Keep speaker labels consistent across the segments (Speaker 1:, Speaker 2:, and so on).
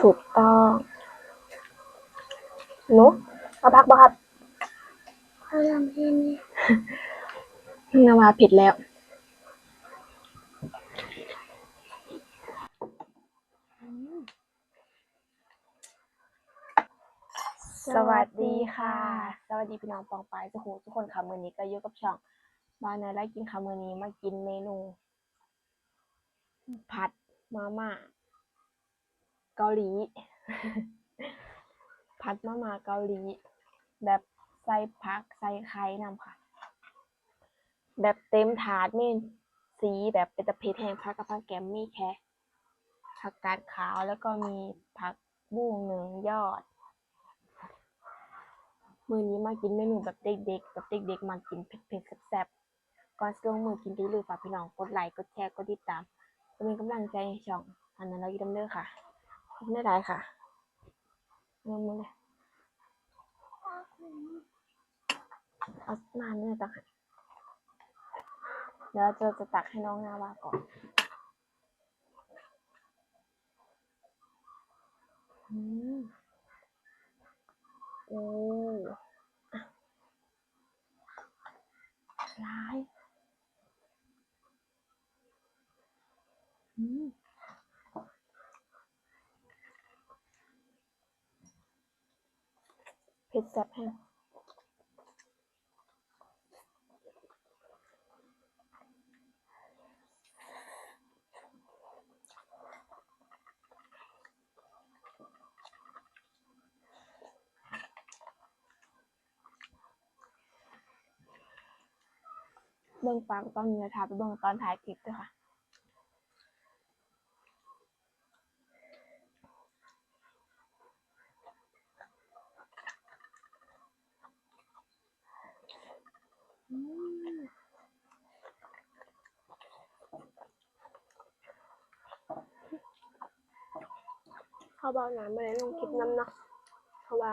Speaker 1: ถูกต้องหนุเอาพักบ่ครับ
Speaker 2: เขาทำให้แม่
Speaker 1: นาวาผิดแล้ว สวัสดีค่ะ สวัสดีพี่น้องปองปายทุกคนทุกคนค่ะมือนี้ก็อยู่กับช่องบ้านนายไล่กินค่ะมือนี้มากินเมนู ผัดมาม่า เกาหลี ผัดมาม่าเกาหลี แบบใส่ผักใส่ไข่นำค่ะ แบบเต็มถาดมีสีแบบเป็นตะเพ็ดแห้งผักกับผักแกมมีแค่ผักกาดขาวแล้วก็มีผักบุ้งหนึ่งยอด มื้อนี้มากินเมนูแบบเด็กๆแบบเด็กๆมากินเผ็ดๆแซ่บๆก่อนลงมือกินก็อย่ลืมฝากพี่น้องกดไลค์กดแชร์กดติดตามเป็นกำลังใจให้ช่องอันนั้นเราอีกดำเนินค่ะ ขอบคุณได้ค่ะลงมือเลยเอามาเนื้อตักให้เดี๋ยวเราจะจะตักให้น้องนาวาก่อนอืมโอ้ร้ายอืม เผ็ดแซ่บแห้งเบิ่งปากตอนนี้นะคะไปเบิ่งตอนถ่ายคลิปด้วยค่ะ เขาบอกหนาไม่ได้ลงคลิปน้ำเนาะเพราะว่า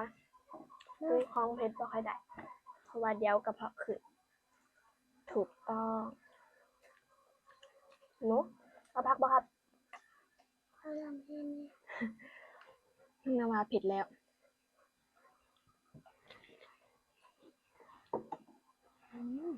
Speaker 1: ด้วยคลองเพชรบ่ค่อยได้ เพราะว่าเดี๋ยวกระเพาะขึ้นถูกต้องหนุเอาพักบ่ครับ
Speaker 2: เขาทำให้แม่
Speaker 1: นาวาผิดแล้วอืม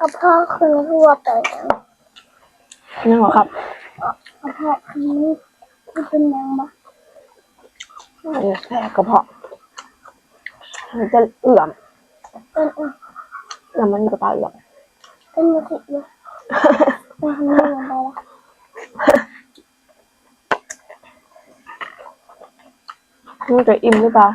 Speaker 2: เอาพ่อคืนทั่วไปแล้ว
Speaker 1: นั่นเหรอครับ
Speaker 2: เอาพ่อคืนมันเป็นยังบ้า
Speaker 1: เออแค่กระเพาะมันจะเอื่อม
Speaker 2: เป็นอะ
Speaker 1: เอื่อมมันมีกระเพาะเอื่อม
Speaker 2: เป็นมาติดเลยมาทำยังไงไปละ
Speaker 1: มันจะอิ่มหรือเปล่า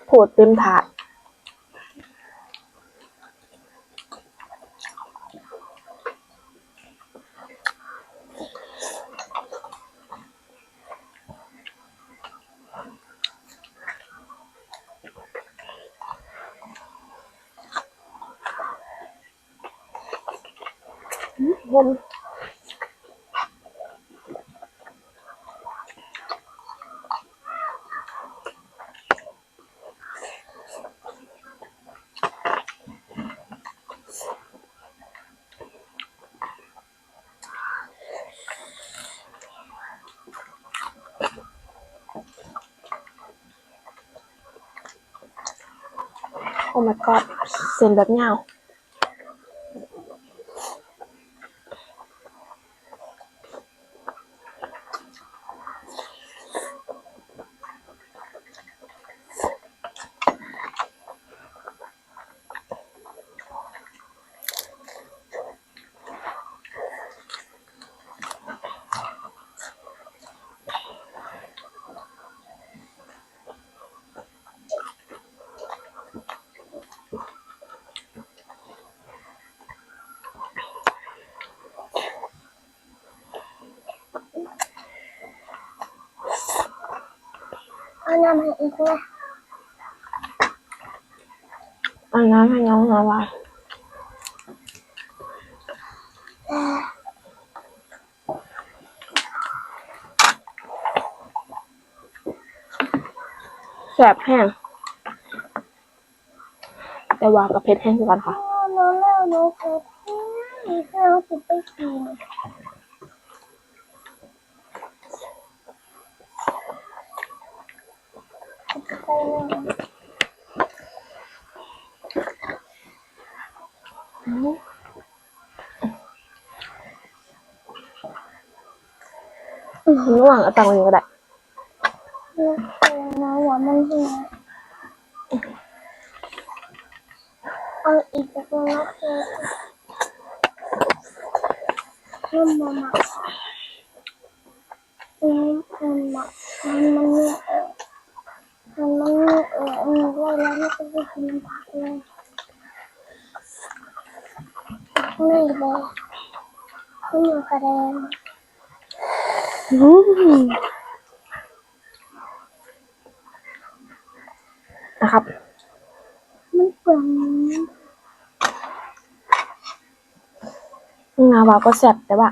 Speaker 1: โผดเต็มถาดผม โอ้ my god เส้น
Speaker 2: เอาน้ำให้อีกไหม
Speaker 1: เอาน้ำให้น้องนาวาแสบแห้ง แต่ว่ากับเผ็ดแห้งคือกันค่ะ
Speaker 2: โอ้น้องแล้วน้องเผ็ดนี่ข้าวสิไปกิน ไปเลย
Speaker 1: อืมระหว่างเอาตังค์ไว้นี่ก็ได้
Speaker 2: น้องหัวมันเหี่ยวเอาอีกสักนัดเลยน้ำมันอะน้ำมันอะมันมันเนี่ยเออมันมันเนี่ยเอออันนี้ด้วย แล้วไม่ต้องไปกินน้ำผักเลยไม่เลยไม่อยู่กระเด็น
Speaker 1: อืมนะครับ
Speaker 2: มันเปลือง
Speaker 1: นาวาก็แสบแต่ว่า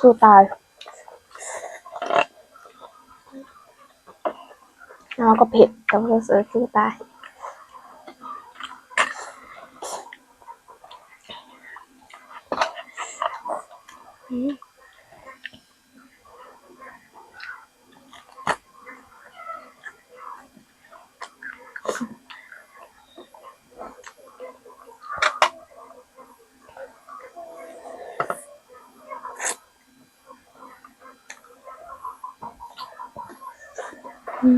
Speaker 1: สู้ตายนาวา ก็เผ็ดแต่ว่าเสือสู้ตไป อื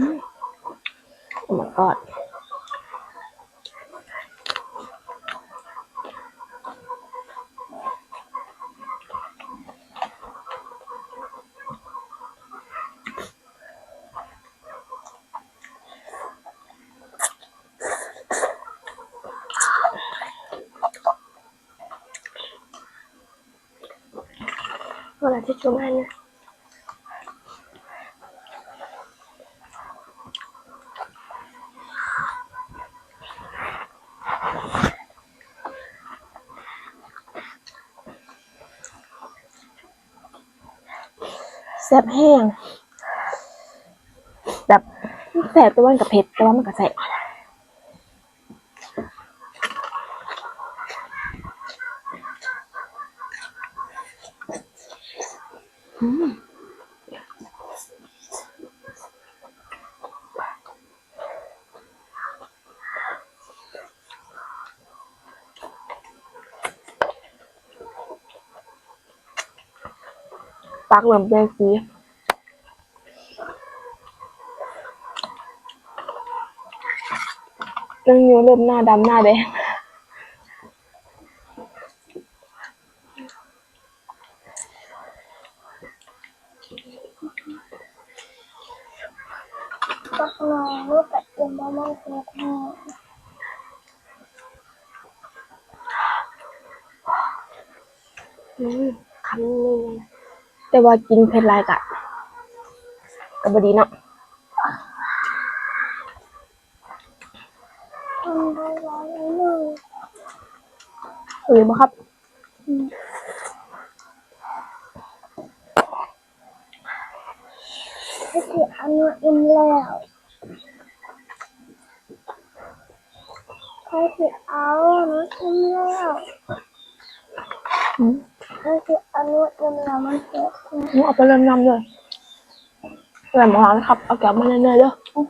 Speaker 1: มโอ้ my god เวลาที่ชุมให้นะแซ่บแห้งแบบแซ่บแต่ว่ามันกับเผ็ดแต่ว่ามันกับใส่อืม ปากเหมือนเป็นสีเรื่องนิ้วเริ่มหน้าดำหน้าแดง
Speaker 2: ปักน้องรู้แต่เอ็มบ้ามันเผ็ดแห้ง
Speaker 1: อืมคำนี้ แต่ว่ากินเผ็ดหลายกะกับบดีเนาะ
Speaker 2: ทำได้ร้อยหนึ่ง
Speaker 1: หรือบ่ครับ
Speaker 2: ถ้าเกิดอันนี้อิ่มแล้วถ้าเกิดเอาอันนี้อิ่มแล้ว
Speaker 1: อืม
Speaker 2: ถ้าเอันนี้อิ่มแล้วมันเผ็ดแห้ง
Speaker 1: เอาไปเริ่มนำเลยแหลมองเรานะครับ เอาแก้วมาเนยๆเด้อม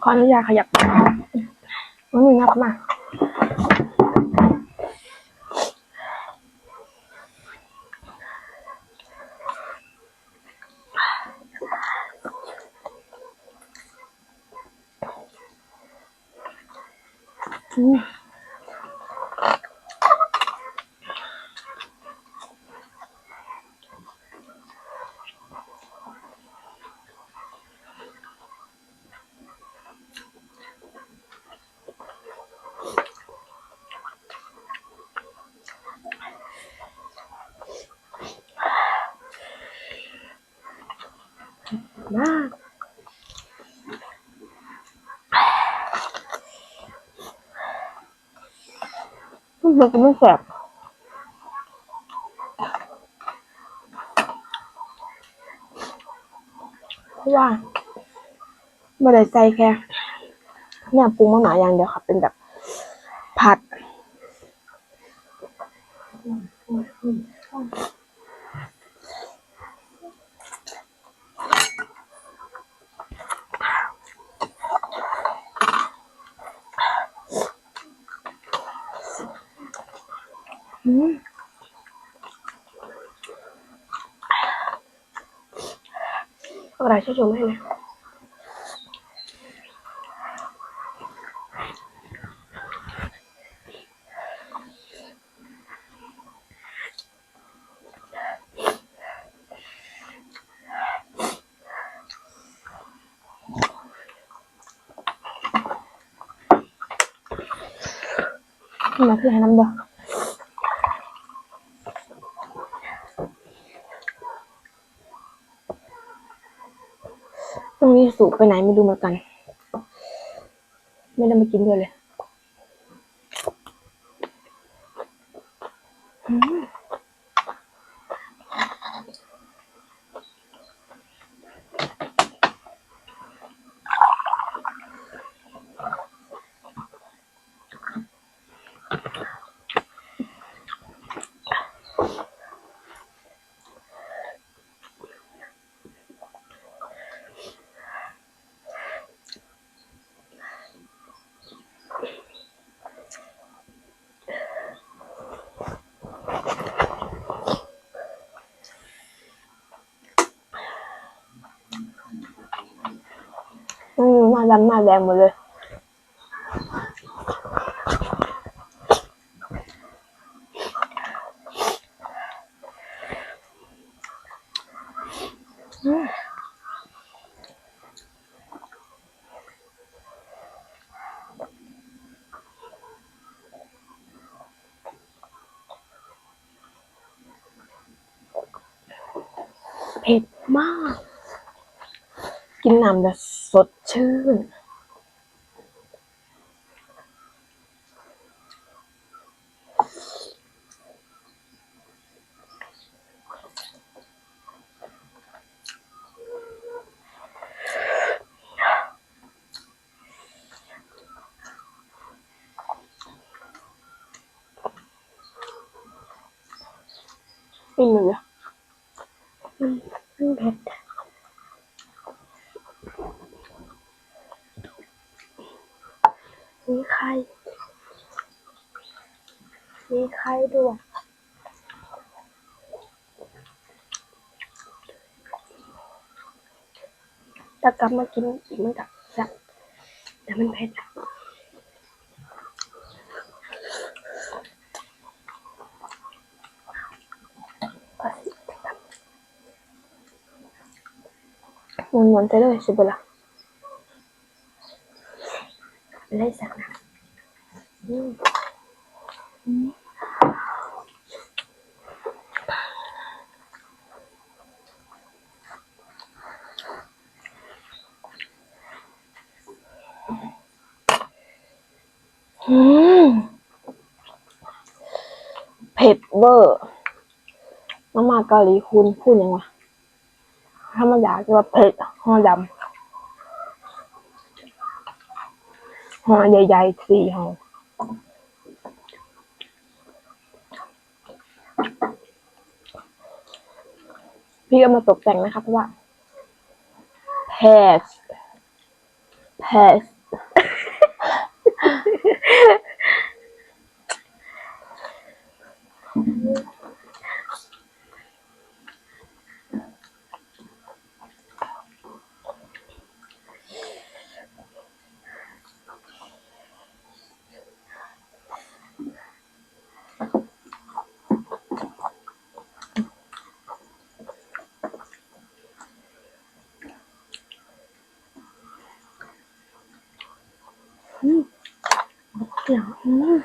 Speaker 1: ข ออนุญาตขยับมันมีงับมา มาก มันก็ไม่แสบเพราะว่าไม่ได้ใส่แค่เนี่ยปรุงมะนาวอย่างเดียวค่ะ เป็นแบบผัด อืม เอาอะไรช่ มให้เลยมาคือให้น้ำเด้อตรงนี้สูบไปไหนไม่รู้เหมือนกัน ไม่ได้มากินด้วยเลยาดำหน้าแดงหมดเลยเผ็ดมาก กินน้ำจะสดชื่น อิ่มเลยมันมันเผ็ด มีไข่มีไข่ด้วยแต่ กลับมากินอีกมันกับแซ่บแต่มันเผ็ดอะก็สิหมุนๆไปเลยสิบุละเลยสักนะ อืมอืมอืมเผ็ดเวอร์น้ำมาเกาหลีคุณพูดยังวะถ้ามันอยากจะว่าเผ็ดห่อดำห่อใหญ่ๆสี่ห่อพี่เอามาตกแต่งนะคะเพราะว่า แพสแพส อืม เดี๋ยวอืม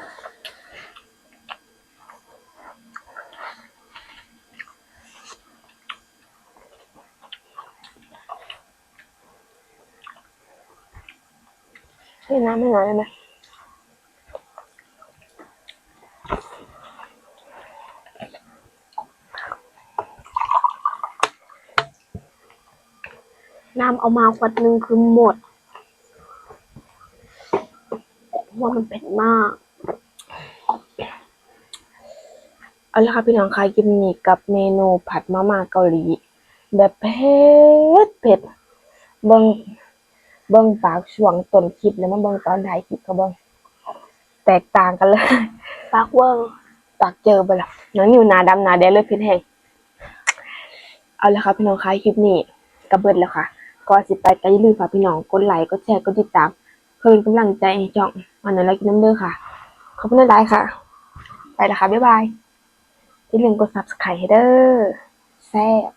Speaker 1: ให้น้ำให้หน่อยได้ไหมน้ำเอามาขวดหนึ่งคือหมด เพราะว่ามันเผ็ดมาก เอาละค่ะพี่น้องคะกินนี่กับเมนูผัดมาม่าเกาหลี แบบเผ็ดเผ็ดเบิ้งเบิ้งปากช่วงต้นคลิปแล้วมาเบิ้งตอนท้ายคลิปก็เบิ้งแตกต่างกันเลยปากเบิ้งปากเจอไปละน้องอยู่หนาดำหนาแดงเลยเผ็ดแห้งเอาละค่ะพี่น้องคะคลิปนี้กระเบิดแล้วค่ะก็สิไปก็อย่าลืมฝากพี่น้องกดไลค์กดแชร์กดติดตาม เพื่อเป็นกำลังใจให้จ่อง วันนั้นเรากินน้ำเด้อค่ะ ขอบคุณนะได้ค่ะ ไปแล้วค่ะ บ๊ายบายอย่าลืมกด subscribe ให้เด้อแซ่บ